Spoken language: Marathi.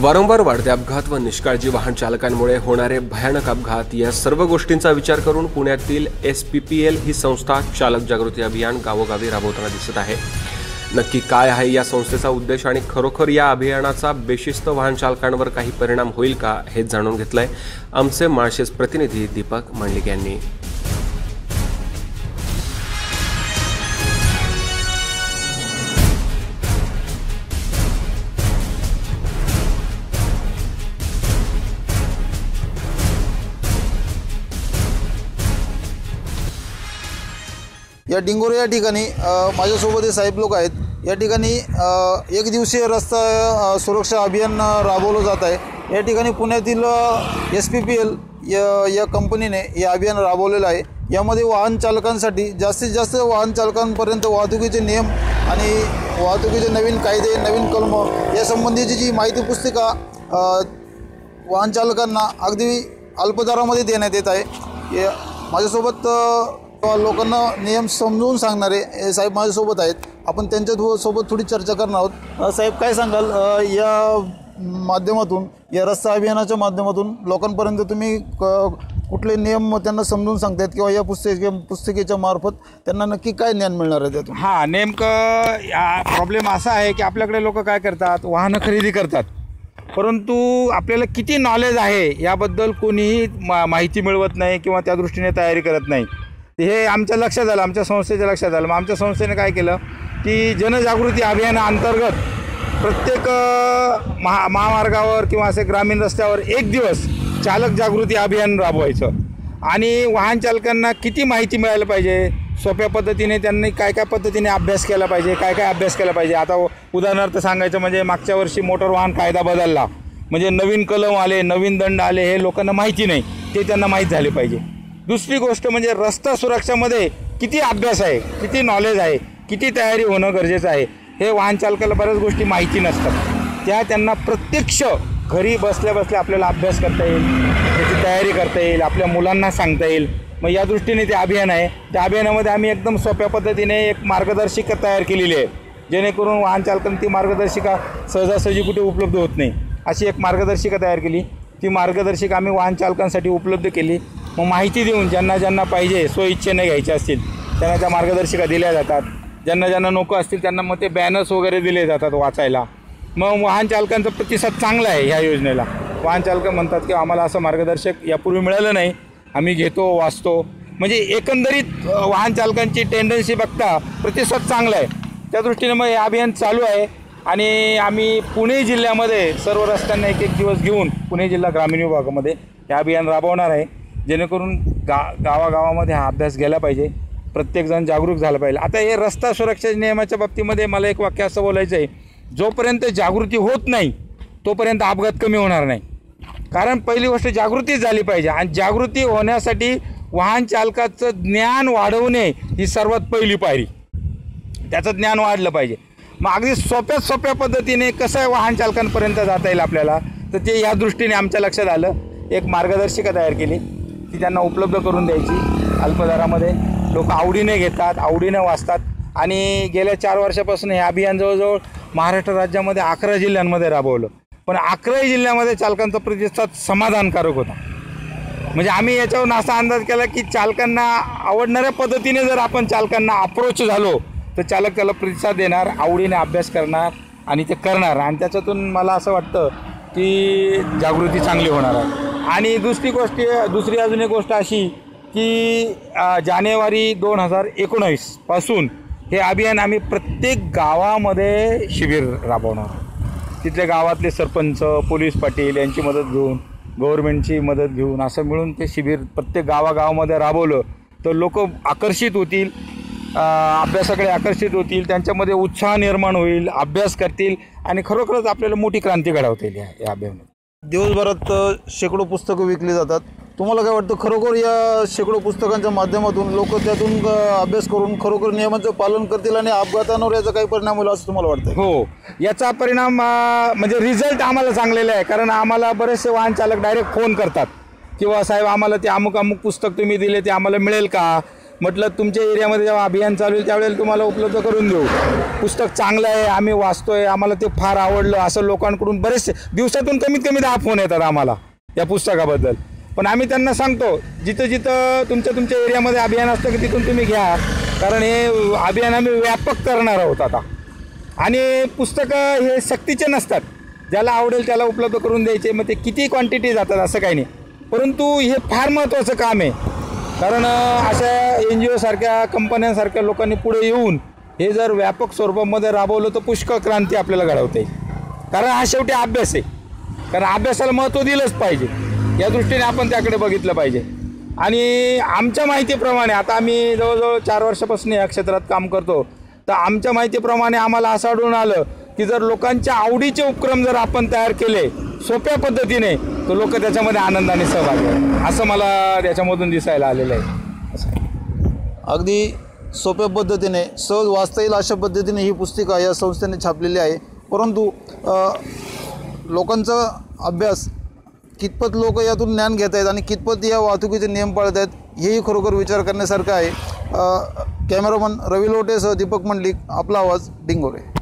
वारंवार वाढते अपघात व निष्काळजी वाहन चालकांमुळे होणारे भयानक अपघात या सर्व गोष्टींचा विचार करून पुण्यातील एस पी पी एल ही संस्था चालक जागृती अभियान गावोगावी राबवताना दिसत आहे. नक्की काय आहे या संस्थेचा उद्देश आणि खरोखर या अभियानाचा बेशिस्त वाहन चालकांवर काही परिणाम होईल का हे जाणून घेतलंय. आमचे माळशेज प्रतिनिधी दीपक मांडलिक यांनी. या डिंगोरे या ठिकाणी माझ्यासोबत हे साहेब लोक आहेत. या ठिकाणी एक दिवसीय रस्ता सुरक्षा अभियान राबवलं जात आहे. या ठिकाणी पुण्यातील एस पी पी एल या या कंपनीने हे अभियान राबवलेलं आहे. यामध्ये वाहन चालकांसाठी जास्तीत जास्त वाहन चालकांपर्यंत वाहतुकीचे नियम आणि वाहतुकीचे नवीन कायदे नवीन कलम यासंबंधीची जी माहिती पुस्तिका वाहन चालकांना अगदी अल्पदरामध्ये देण्यात येत आहे. या माझ्यासोबत लोकांना नियम समजवून सांगणारे हे साहेब माझ्यासोबत आहेत. आपण त्यांच्यासोबत थोडी चर्चा करणार आहोत. साहेब काय सांगाल? या माध्यमातून या रस्ता अभियानाच्या माध्यमातून लोकांपर्यंत तुम्ही क- कुठले नियम त्यांना समजून सांगतायत किंवा या पुस्तके पुस्तिकेच्या मार्फत त्यांना नक्की काय ज्ञान मिळणार आहे त्यातून? हां नेमकं प्रॉब्लेम असा आहे की आपल्याकडे लोक काय करतात? वाहनं खरेदी करतात. परंतु आपल्याला किती नॉलेज आहे याबद्दल कोणीही मा माहिती मिळवत नाही किंवा त्या दृष्टीने तयारी करत नाही. हे आमच्या लक्षात आलं आमच्या संस्थेच्या लक्षात आलं. मग आमच्या संस्थेने काय केलं की जनजागृती अभियानाअंतर्गत प्रत्येक महा महामार्गावर किंवा असे ग्रामीण रस्त्यावर एक दिवस चालक जागृती अभियान राबवायचं. आणि वाहन चालकांना किती माहिती मिळायला पाहिजे? सोप्या पद्धतीने त्यांनी काय काय पद्धतीने अभ्यास केला पाहिजे? काय काय अभ्यास केला पाहिजे? आता उदाहरणार्थ सांगायचं म्हणजे मागच्या वर्षी मोटर वाहन कायदा बदलला. म्हणजे नवीन कलम आले नवीन दंड आले हे लोकांना माहिती नाही. ते त्यांना माहीत झाले पाहिजे. दुसरी गोष्ट म्हणजे रस्ता सुरक्षामध्ये किती अभ्यास आहे किती नॉलेज आहे किती तयारी होणं गरजेचं आहे हे वाहन चालकाला बऱ्याच गोष्टी माहिती नसतात. त्या त्यांना प्रत्यक्ष घरी बसल्या बसल्या आपल्याला अभ्यास करता येईल त्याची तयारी करता येईल आपल्या मुलांना सांगता येईल. मग या दृष्टीने ते अभियान आहे. त्या अभियानामध्ये आम्ही एकदम सोप्या पद्धतीने एक मार्गदर्शिका तयार केलेली आहे. जेणेकरून वाहन चालकांना ती मार्गदर्शिका सहजासहजी कुठे उपलब्ध होत नाही. अशी एक मार्गदर्शिका तयार केली. ती मार्गदर्शिका आम्ही वाहन चालकांसाठी उपलब्ध केली. मग माहिती देऊन ज्यांना ज्यांना पाहिजे स्वइच्छेने घ्यायचे असतील त्यांना त्या मार्गदर्शिका दिल्या जातात. ज्यांना ज्यांना नको असतील त्यांना मग ते बॅनर्स वगैरे दिले जातात वाचायला. मग वाहन चालकांचा प्रतिसाद चांगला आहे ह्या योजनेला. वाहन चालक म्हणतात की आम्हाला असं मार्गदर्शक यापूर्वी मिळालं नाही. आम्ही घेतो वाचतो. म्हणजे एकंदरीत वाहनचालकांची वाहन चालकांची टेंडन्सी बघता प्रतिसाद चांगला आहे. त्या दृष्टीने मग हे अभियान चालू आहे. आणि आम्ही पुणे जिल्ह्यामध्ये सर्व रस्त्यांना एक एक दिवस घेऊन पुणे जिल्हा ग्रामीण विभागामध्ये हे अभियान राबवणार आहे. जेणेकरून गा गावागावामध्ये हा अभ्यास गेला पाहिजे. प्रत्येकजण जागरूक झाला पाहिजे. आता हे रस्ता सुरक्षा नियमाच्या बाबतीमध्ये मला एक वाक्य असं बोलायचं आहे. जोपर्यंत जागृती होत नाही तोपर्यंत अपघात कमी होणार नाही. कारण पहिली गोष्ट जागृतीच झाली पाहिजे आणि जागृती होण्यासाठी वाहन चालकाचं ज्ञान वाढवणे ही सर्वात पहिली पायरी. त्याचं ज्ञान वाढलं पाहिजे. मग अगदी सोप्या सोप्या पद्धतीने कसं आहे वाहन चालकांपर्यंत जाता येईल आपल्याला? तर ते या दृष्टीने आमच्या लक्षात आलं. एक मार्गदर्शिका तयार केली ती त्यांना उपलब्ध करून द्यायची. अल्पदरामध्ये लोक आवडीने घेतात आवडीने वाचतात. आणि गेल्या चार वर्षापासून हे अभियान जवळजवळ महाराष्ट्र राज्यामध्ये अकरा जिल्ह्यांमध्ये राबवलं. पण अकराही जिल्ह्यामध्ये चालकांचा प्रतिसाद समाधानकारक होता. म्हणजे आम्ही याच्यावरून असा अंदाज केला की चालकांना आवडणाऱ्या पद्धतीने जर आपण चालकांना अप्रोच झालो तर चालक त्याला प्रतिसाद देणार आवडीने अभ्यास करणार आणि ते करणार. आणि त्याच्यातून मला असं वाटतं की जागृती चांगली होणार आहे. आणि दुसरी गोष्ट दुसरी अजून एक गोष्ट अशी की जानेवारी दोन हजार एकोणावीसपासून हे अभियान आम्ही प्रत्येक गावामध्ये शिबिर राबवणार तिथल्या गावातले सरपंच पोलीस पाटील यांची मदत घेऊन गव्हर्नमेंटची मदत घेऊन असं मिळून ते शिबिर प्रत्येक गावागावामध्ये राबवलं तर लोक आकर्षित होतील. अभ्यासाकडे आकर्षित होतील त्यांच्यामध्ये उत्साह निर्माण होईल अभ्यास करतील आणि खरोखरच आपल्याला मोठी क्रांती घडवता येईल या अभियानात. दिवसभरात शेकडो पुस्तकं विकली जातात. तुम्हाला काय वाटतं खरोखर या शेकडो पुस्तकांच्या माध्यमातून लोक त्यातून अभ्यास करून खरोखर नियमांचं पालन करतील आणि अपघातांवर याचा काही परिणाम होईल असं तुम्हाला वाटतं हो. याचा परिणाम म्हणजे रिझल्ट आम्हाला चांगलेला आहे. कारण आम्हाला बरेचसे वाहन चालक डायरेक्ट फोन करतात. किंवा साहेब आम्हाला ते अमुक अमुक पुस्तक तुम्ही दिले ते आम्हाला मिळेल का? म्हटलं तुमच्या एरियामध्ये जेव्हा अभियान चालू आहे त्यावेळेला तुम्हाला उपलब्ध करून देऊ. पुस्तक चांगलं आहे आम्ही वाचतोय आम्हाला ते फार आवडलं. असं लोकांकडून बरेचसे दिवसातून कमीत कमी दहा फोन येतात आम्हाला या पुस्तकाबद्दल. पण आम्ही त्यांना सांगतो जिथं जिथं तुमच्या तुमच्या एरियामध्ये अभियान असतं की तिथून तुम्ही घ्या. कारण हे अभियान आम्ही व्यापक करणार आहोत आता. आणि पुस्तकं हे सक्तीचे नसतात. ज्याला आवडेल त्याला उपलब्ध करून द्यायचे. मग ते किती क्वांटिटी जातात असं काही नाही. परंतु हे फार महत्त्वाचं काम आहे. कारण अशा एन जी ओसारख्या कंपन्यांसारख्या लोकांनी पुढे येऊन हे जर व्यापक स्वरूपामध्ये राबवलं तर पुष्कळ क्रांती आपल्याला घडवता येईल. कारण हा शेवटी अभ्यास आहे. कारण अभ्यासाला महत्त्व दिलंच पाहिजे. या दृष्टीने आपण त्याकडे बघितलं पाहिजे. आणि आमच्या माहितीप्रमाणे आता आम्ही जवळजवळ चार वर्षापासून या क्षेत्रात काम करतो. तर आमच्या माहितीप्रमाणे आम्हाला असं आढळून आलं की जर लोकांच्या आवडीचे उपक्रम जर आपण तयार केले सोप्या पद्धतीने तर लोक त्याच्यामध्ये आनंदाने सहभागी आहेत. असं मला त्याच्यामधून दिसायला आलेलं आहे. असं. अगदी सोप्या पद्धतीने सहज वाचता येईल अशा पद्धतीने ही पुस्तिका या संस्थेने छापलेली आहे. परंतु लोकांचा अभ्यास कितपत लोक यातून ज्ञान घेत आहेत आणि कितपत या वाहतुकीचे नियम पाळत आहेत हेही खरोखर विचार करण्यासारखं आहे. कॅमेरामन रवी लोटेसह दीपक मंडलिक आपला आवाज डिंगोरे.